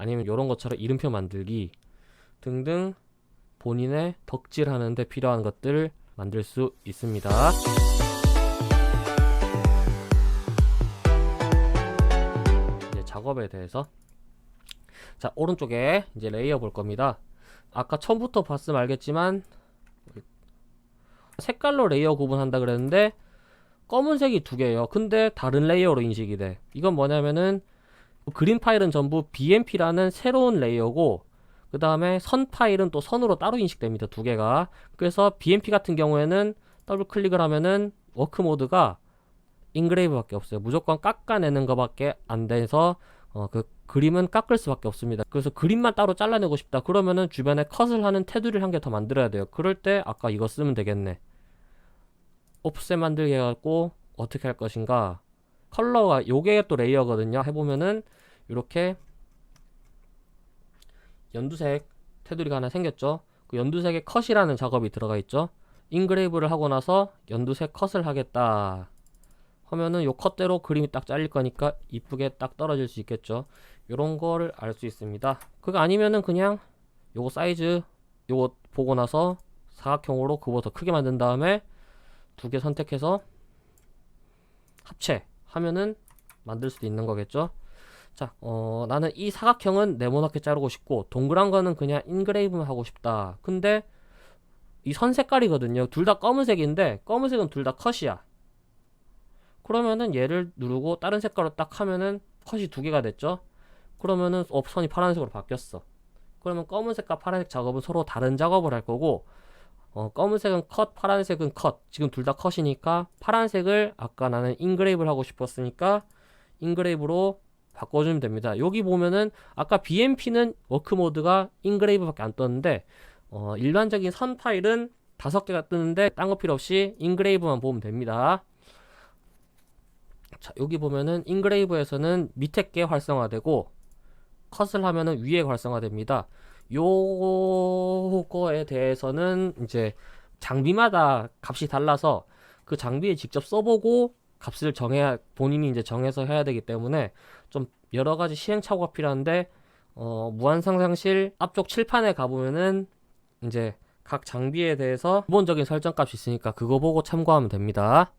아니면 이런 것처럼 이름표 만들기 등등 본인의 덕질하는 데 필요한 것들 만들 수 있습니다. 이제 작업에 대해서 자 오른쪽에 이제 레이어 볼 겁니다. 아까 처음부터 봤으면 알겠지만 색깔로 레이어 구분한다 그랬는데 검은색이 두 개예요. 근데 다른 레이어로 인식이 돼. 이건 뭐냐면은 그린 파일은 전부 BMP라는 새로운 레이어고 그 다음에 선 파일은 또 선으로 따로 인식됩니다. 두 개가. 그래서 BMP 같은 경우에는 더블 클릭을 하면은 워크 모드가 인그레이브 밖에 없어요. 무조건 깎아내는 것 밖에 안 돼서 어, 그 그림은 깎을 수밖에 없습니다. 그래서 그림만 따로 잘라내고 싶다. 그러면은 주변에 컷을 하는 테두리를 한 개 더 만들어야 돼요. 그럴 때 아까 이거 쓰면 되겠네. 옵셋 만들기 해갖고 어떻게 할 것인가 컬러가 요게 또 레이어거든요. 해보면은 이렇게 연두색 테두리가 하나 생겼죠? 그 연두색에 컷이라는 작업이 들어가 있죠? 인그레이브를 하고 나서 연두색 컷을 하겠다 하면은 요 컷대로 그림이 딱 잘릴 거니까 이쁘게 딱 떨어질 수 있겠죠? 요런 거를 알 수 있습니다. 그거 아니면은 그냥 요거 사이즈 요거 보고 나서 사각형으로 그거 더 크게 만든 다음에 두 개 선택해서 합체 하면은 만들 수도 있는 거겠죠. 자, 어, 나는 이 사각형은 네모나게 자르고 싶고 동그란 거는 그냥 인그레이브만 하고 싶다. 근데 이 선 색깔이거든요. 둘 다 검은색인데 검은색은 둘 다 컷이야. 그러면은 얘를 누르고 다른 색깔로 딱 하면은 컷이 두 개가 됐죠. 그러면은 어, 선이 파란색으로 바뀌었어. 그러면 검은색과 파란색 작업은 서로 다른 작업을 할 거고 어, 검은색은 컷, 파란색은 컷. 지금 둘 다 컷이니까 파란색을 아까 나는 인그레이브를 하고 싶었으니까 인그레이브로 바꿔주면 됩니다. 여기 보면은 아까 BMP는 워크 모드가 인그레이브밖에 안 떴는데 어, 일반적인 선 파일은 다섯 개가 뜨는데 딴 거 필요 없이 인그레이브만 보면 됩니다. 자, 여기 보면은 인그레이브에서는 밑에 게 활성화되고 컷을 하면은 위에 활성화됩니다. 요거에 대해서는 이제 장비마다 값이 달라서 그 장비에 직접 써보고 값을 정해야 본인이 이제 정해서 해야 되기 때문에 좀 여러 가지 시행착오가 필요한데 어, 무한상상실 앞쪽 칠판에 가보면은 이제 각 장비에 대해서 기본적인 설정 값이 있으니까 그거 보고 참고하면 됩니다.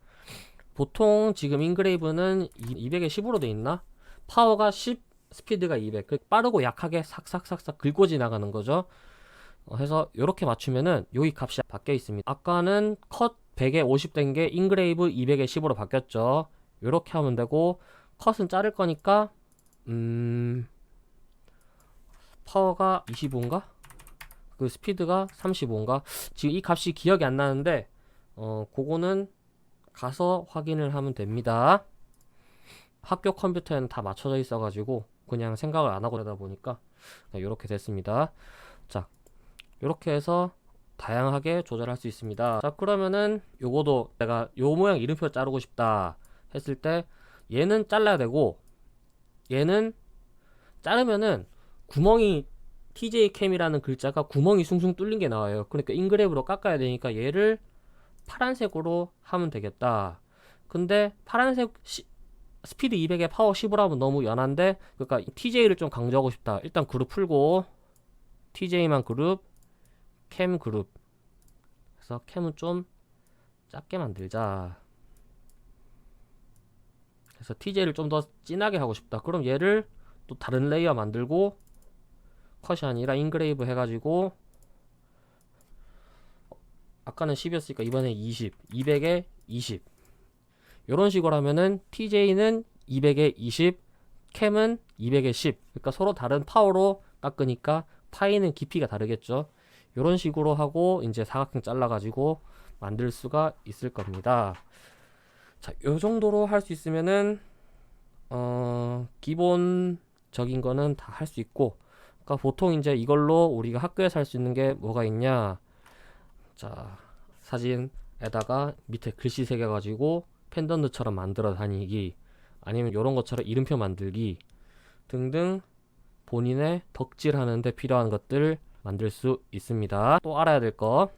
보통 지금 인그레이브는 200에 10으로 돼 있나? 파워가 10, 스피드가 200. 그 빠르고 약하게 삭삭삭삭 긁고 지나가는 거죠. 어, 해서 이렇게 맞추면은 여기 값이 바뀌어 있습니다. 아까는 컷 100에 50 된 게 인그레이브 200에 10으로 바뀌었죠. 이렇게 하면 되고 컷은 자를 거니까 음 파워가 25인가? 그 스피드가 35인가? 지금 이 값이 기억이 안 나는데 어 그거는 가서 확인을 하면 됩니다. 학교 컴퓨터에는 다 맞춰져 있어가지고 그냥 생각을 안 하고 되다 보니까 이렇게 됐습니다. 자, 이렇게 해서 다양하게 조절할 수 있습니다. 자, 그러면은 요거도 내가 요 모양 이름표 자르고 싶다 했을 때 얘는 잘라야 되고 얘는 자르면은 구멍이 TJ 캠이라는 글자가 구멍이 숭숭 뚫린 게 나와요. 그러니까 인그랩으로 깎아야 되니까 얘를 파란색으로 하면 되겠다. 근데 파란색 시, 스피드 200에 파워 10으로 하면 너무 연한데 그러니까 TJ를 좀 강조하고 싶다. 일단 그룹 풀고 TJ만 그룹, 캠 그룹. 그래서 캠은 좀 작게 만들자. 그래서 TJ를 좀 더 진하게 하고 싶다. 그럼 얘를 또 다른 레이어 만들고 컷이 아니라 인그레이브 해가지고 아까는 10이었으니까 이번에 20, 200에 20 이런 식으로 하면은 TJ는 200에 20, 캠은 200에 10 그러니까 서로 다른 파워로 깎으니까 파이는 깊이가 다르겠죠. 이런 식으로 하고 이제 사각형 잘라 가지고 만들 수가 있을 겁니다. 자, 요 정도로 할 수 있으면은 어, 기본적인 거는 다 할 수 있고 그러니까 보통 이제 이걸로 우리가 학교에서 할 수 있는 게 뭐가 있냐. 자 사진에다가 밑에 글씨 새겨 가지고 펜던트처럼 만들어 다니기 아니면 이런 것처럼 이름표 만들기 등등 본인의 덕질하는 데 필요한 것들 만들 수 있습니다 또 알아야 될 거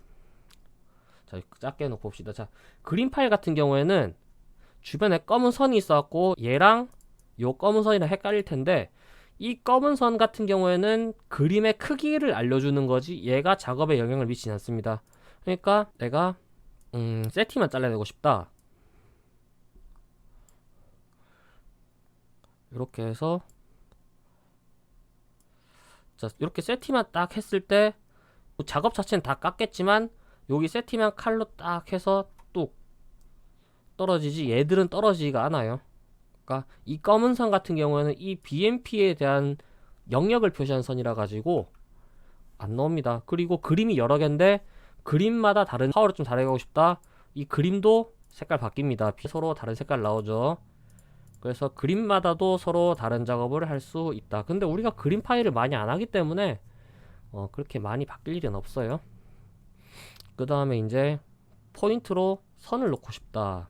자 작게 놓고 봅시다 자 그림 파일 같은 경우에는 주변에 검은 선이 있어갖고 얘랑 요 검은 선이랑 헷갈릴 텐데 이 검은 선 같은 경우에는 그림의 크기를 알려주는 거지 얘가 작업에 영향을 미치지 않습니다. 그러니까 내가 음, 세티만 잘라내고 싶다. 이렇게 해서 자 이렇게 세티만 딱 했을 때뭐 작업 자체는 다 깎겠지만 여기 세티만 칼로 딱 해서 뚝 떨어지지 얘들은 떨어지지가 않아요. 그러니까 이 검은 선 같은 경우에는 이 BMP에 대한 영역을 표시한 선이라 가지고 안 나옵니다. 그리고 그림이 여러 개인데 그림마다 다른 파워를 좀 다르게 하고 싶다. 이 그림도 색깔 바뀝니다. 서로 다른 색깔 나오죠. 그래서 그림마다도 서로 다른 작업을 할 수 있다. 근데 우리가 그림 파일을 많이 안 하기 때문에 어, 그렇게 많이 바뀔 일은 없어요. 그 다음에 이제 포인트로 선을 놓고 싶다.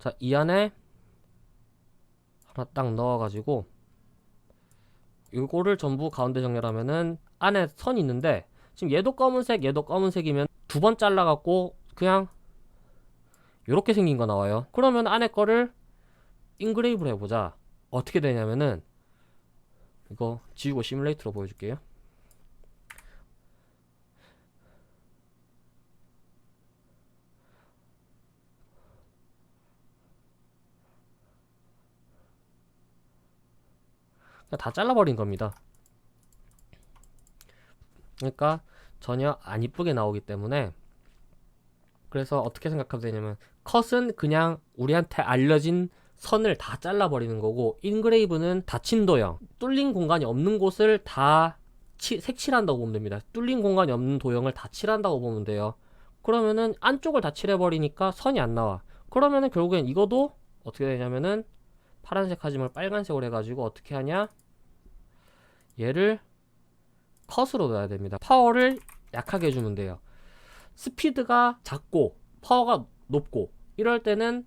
자, 이 안에 하나 딱 넣어가지고 요거를 전부 가운데 정렬하면은 안에 선이 있는데 지금 얘도 검은색, 얘도 검은색이면 두 번 잘라갖고 그냥 요렇게 생긴 거 나와요. 그러면 안에 거를 인그레이브를 해보자. 어떻게 되냐면은 이거 지우고 시뮬레이터로 보여줄게요. 다 잘라버린 겁니다. 그러니까 전혀 안 이쁘게 나오기 때문에 그래서 어떻게 생각하면 되냐면 컷은 그냥 우리한테 알려진 선을 다 잘라버리는 거고 인그레이브는 닫힌 도형 뚫린 공간이 없는 곳을 다 치, 색칠한다고 보면 됩니다. 뚫린 공간이 없는 도형을 다 칠한다고 보면 돼요. 그러면은 안쪽을 다 칠해버리니까 선이 안 나와. 그러면은 결국엔 이거도 어떻게 되냐면은 파란색 하지 말고 빨간색으로 해가지고 어떻게 하냐? 얘를 컷으로 넣어야 됩니다. 파워를 약하게 해주면 돼요 스피드가 작고 파워가 높고 이럴 때는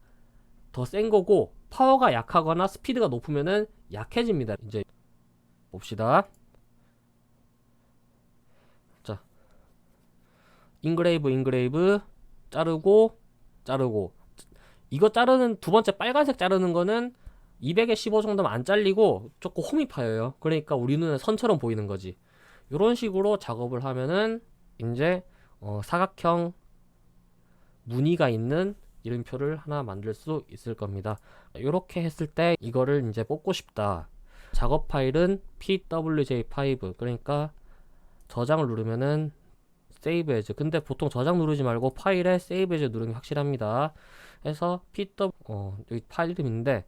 더 센 거고 파워가 약하거나 스피드가 높으면은 약해집니다. 이제 봅시다. 자, 인그레이브 인그레이브 자르고 자르고 이거 자르는 두 번째 빨간색 자르는 거는 200에 15 정도면 안 잘리고 조금 홈이 파여요. 그러니까 우리 눈에 선처럼 보이는 거지. 이런 식으로 작업을 하면은 이제 어, 사각형 무늬가 있는 이름표를 하나 만들 수 있을 겁니다. 이렇게 했을 때 이거를 이제 뽑고 싶다. 작업 파일은 pwj5 그러니까 저장을 누르면은 save as 근데 보통 저장 누르지 말고 파일에 save as 누르는 게 확실합니다. 해서 pw 어, 여기 파일 이름인데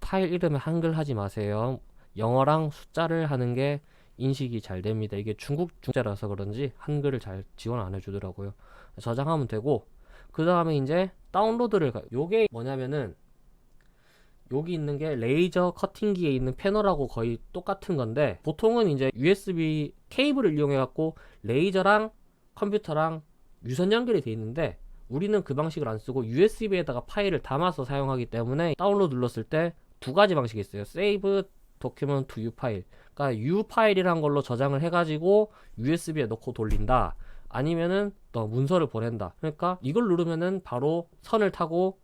파일 이름에 한글 하지 마세요. 영어랑 숫자를 하는 게 인식이 잘 됩니다. 이게 중국 중자라서 그런지 한글을 잘 지원 안 해주더라고요. 저장하면 되고 그 다음에 이제 다운로드를 가. 요게 뭐냐면은 여기 있는 게 레이저 커팅기에 있는 패널하고 거의 똑같은 건데 보통은 이제 USB 케이블을 이용해 갖고 레이저랑 컴퓨터랑 유선 연결이 돼 있는데 우리는 그 방식을 안 쓰고 USB에다가 파일을 담아서 사용하기 때문에 다운로드 눌렀을 때 두 가지 방식이 있어요. Save Document U 파일. 그러니까 U 파일이란 걸로 저장을 해가지고 USB에 넣고 돌린다. 아니면은 또 문서를 보낸다. 그러니까 이걸 누르면은 바로 선을 타고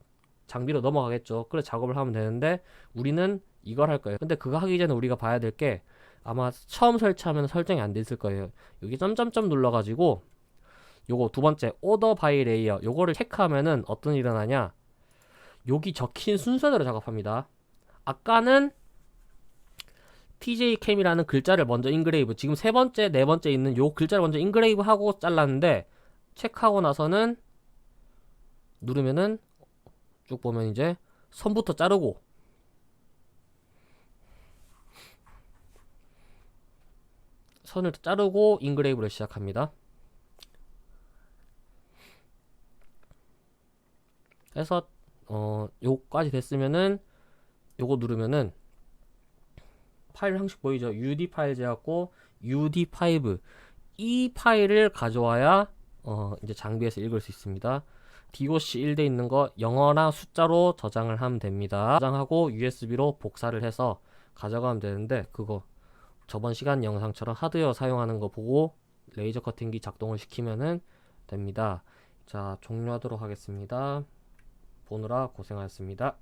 장비로 넘어가겠죠. 그래 작업을 하면 되는데 우리는 이걸 할 거예요. 근데 그거 하기 전에 우리가 봐야 될 게 아마 처음 설치하면 설정이 안 돼 있을 거예요. 여기 점점점 눌러가지고 요거 두 번째 오더 바이 레이어 요거를 체크하면은 어떤 일이 일어나냐 여기 적힌 순서대로 작업합니다. 아까는 TJ 캠이라는 글자를 먼저 인그레이브 지금 세 번째 네 번째 있는 요 글자를 먼저 인그레이브 하고 잘랐는데 체크하고 나서는 누르면은 쭉 보면 이제 선부터 자르고 선을 자르고 인그레이브를 시작합니다. 해서 어 요까지 됐으면은 요거 누르면은 파일 형식 보이죠? UD 파일 제갖고 UD5 이 파일을 가져와야 어 이제 장비에서 읽을 수 있습니다. DOC 1돼 있는 거 영어나 숫자로 저장을 하면 됩니다. 저장하고 USB로 복사를 해서 가져가면 되는데 그거 저번 시간 영상처럼 하드웨어 사용하는 거 보고 레이저 커팅기 작동을 시키면은 됩니다. 자, 종료하도록 하겠습니다. 보느라 고생하셨습니다.